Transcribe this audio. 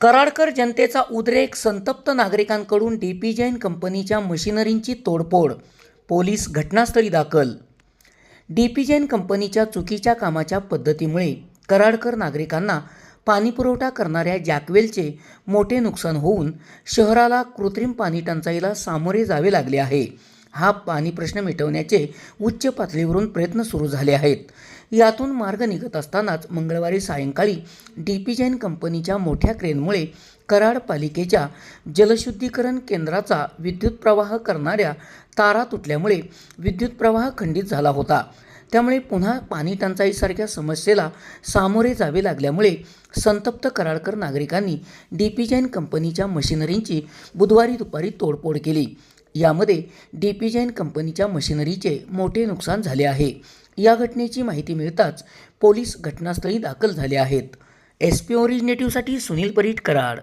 कराडकर जनतेचा उद्रेक संतप्त नागरिकांकडून डीपी जैन कंपनीच्या मशिनरींची तोडफोड पोलीस घटनास्थळी दाखल. डी पी जैन कंपनीच्या चुकीच्या कामाच्या पद्धतीमुळे कराडकर नागरिकांना पाणीपुरवठा करणाऱ्या जॅकवेलचे मोठे नुकसान होऊन शहराला कृत्रिम पाणी टंचाईला सामोरे जावे लागले आहे. हा पाणी प्रश्न मिटवण्याचे उच्च पातळीवरून प्रयत्न सुरू झाले आहेत. यातून मार्ग निघत असतानाच मंगळवारी सायंकाळी डी पी जैन कंपनीच्या मोठ्या क्रेनमुळे कराड पालिकेच्या जलशुद्धीकरण केंद्राचा विद्युत प्रवाह करणाऱ्या तारा तुटल्यामुळे विद्युत प्रवाह खंडित झाला होता. त्यामुळे पुन्हा पाणी टंचाईसारख्या समस्येला सामोरे जावे लागल्यामुळे संतप्त कराडकर नागरिकांनी डी पी जैन कंपनीच्या मशिनरींची बुधवारी दुपारी तोडफोड केली. यामध्ये डी पी जैन कंपनीच्या मशिनरीचे मोठे नुकसान झाले आहे. या घटनेची माहिती मिळताच पोलीस घटनास्थळी दाखल झाले आहेत. एस पी ओरिजिनेटिव्हसाठी सुनील परीट कराड.